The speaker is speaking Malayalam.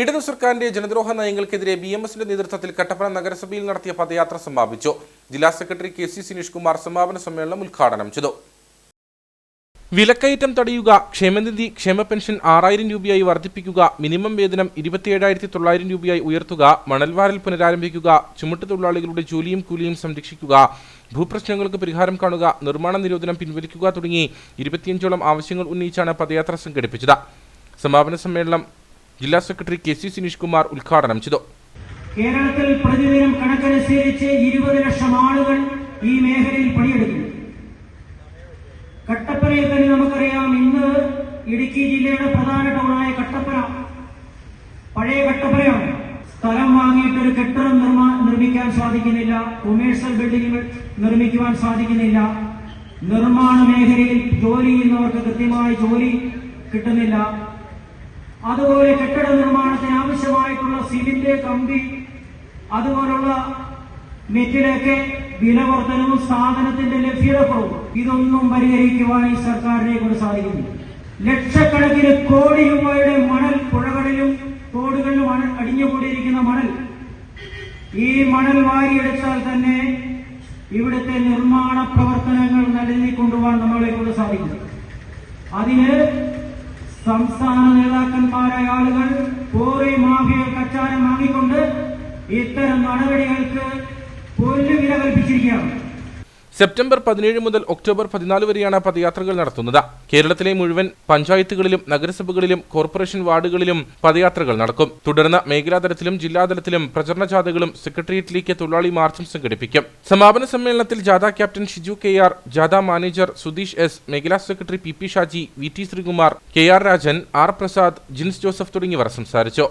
ഇടതു സർക്കാരിന്റെ ജനദ്രോഹ നയങ്ങൾക്കെതിരെ ബി എം എസിന്റെ നേതൃത്വത്തിൽ കട്ടപ്പന നഗരസഭയിൽ നടത്തിയ പദയാത്ര സമാപിച്ചു. ജില്ലാ secretary K C Sineesh Kumar സമാപന സമ്മേളനം ഉദ്ഘാടനം ചെയ്തു. വിലക്കയറ്റം തടയുക ക്ഷേമനിധി ക്ഷേമ പെൻഷൻ ആറായിരം രൂപയായി വർദ്ധിപ്പിക്കുക മിനിമം വേതനം ഇരുപത്തിയേഴായിരത്തി തൊള്ളായിരം രൂപയായി ഉയർത്തുക മണൽവാരൽ പുനരാരംഭിക്കുക ചുമട്ടുതൊഴിലാളികളുടെ ജോലിയും കൂലിയും സംരക്ഷിക്കുക ഭൂപ്രശ്നങ്ങൾക്ക് പരിഹാരം കാണുക നിർമ്മാണ നിരോധനം പിൻവലിക്കുക തുടങ്ങി ഇരുപത്തിയഞ്ചോളം ആവശ്യങ്ങൾ ഉന്നയിച്ചാണ് പദയാത്ര സംഘടിപ്പിച്ചത്. സമാപന സമ്മേളനം ജില്ലാ secretary K C Sineesh Kumar ഉദ്ഘാടനം ചെയ്തു. കേരളത്തിൽ പ്രതിദിനം കണക്കനുസരിച്ച് ഇരുപത് ലക്ഷം ആളുകൾ ഈ മേഖലയിൽ പണിയെടുക്കുന്നു കട്ടപ്പനയിൽ തന്നെ നമുക്കറിയാം ഇന്ന് ഇടുക്കി ജില്ലയുടെ പ്രധാന ടൗണായ കട്ടപ്പന. പഴയ കട്ടപ്പനയാണ്. സ്ഥലം വാങ്ങിയിട്ട് ഒരു കെട്ടിടം നിർമ്മാ നിർമ്മിക്കാൻ സാധിക്കുന്നില്ല. കൊമേഴ്സ്യൽ ബിൽഡിംഗുകൾ നിർമ്മിക്കുവാൻ സാധിക്കുന്നില്ല. നിർമ്മാണ മേഖലയിൽ ജോലി ചെയ്യുന്നവർക്ക് കൃത്യമായ ജോലി കിട്ടുന്നില്ല. അതുപോലെ കെട്ടിട നിർമ്മാണത്തിന് ആവശ്യമായിട്ടുള്ള സിമെന്റ് കമ്പി അതുപോലുള്ള മെറ്റിലൊക്കെ വില വർധനവും സാധനത്തിന്റെ ലഭ്യതക്കുറവും ഇതൊന്നും പരിഹരിക്കുവാൻ ഈ സർക്കാരിനെ കൊണ്ട് സാധിക്കുന്നു. ലക്ഷക്കണക്കിന് കോടി രൂപയുടെ മണൽ പുഴകളിലും തോടുകളിലും അടിഞ്ഞുകൂടിയിരിക്കുന്ന മണൽ. ഈ മണൽ വാരിയെടുത്താൽ തന്നെ ഇവിടുത്തെ നിർമ്മാണ പ്രവർത്തനങ്ങൾ നടത്തിക്കൊണ്ടുപോകാൻ നമ്മളെ കൊണ്ട് സാധിക്കും അതിന് സംസ്ഥാന നേതാക്കന്മാരായ ആളുകൾ പോറി മാഫിയ കച്ചാരം വാങ്ങിക്കൊണ്ട് ഇത്തരം നടപടികൾക്ക് പൊല്ലുവില കൽപ്പിച്ചിരിക്കുകയാണ്. സെപ്റ്റംബർ പതിനേഴ് മുതൽ ഒക്ടോബർ പതിനാല് വരെയാണ് പദയാത്രകൾ നടത്തുന്നത്. കേരളത്തിലെ മുഴുവൻ പഞ്ചായത്തുകളിലും നഗരസഭകളിലും കോർപ്പറേഷൻ വാർഡുകളിലും പദയാത്രകൾ നടക്കും. തുടർന്ന് മേഖലാതലത്തിലും ജില്ലാതലത്തിലും പ്രചരണ ജാഥകളും സെക്രട്ടേറിയറ്റിലേക്ക് തൊഴിലാളി മാർച്ചും സംഘടിപ്പിക്കും. സമാപന സമ്മേളനത്തിൽ ജാഥ ക്യാപ്റ്റൻ ഷിജു കെ ആർ ജാഥ മാനേജർ സുധീഷ് എസ് മേഖലാ secretary P P Shaji V T Sreekumar K R Rajan R Prasad Jins Joseph തുടങ്ങിയവർ സംസാരിച്ചു.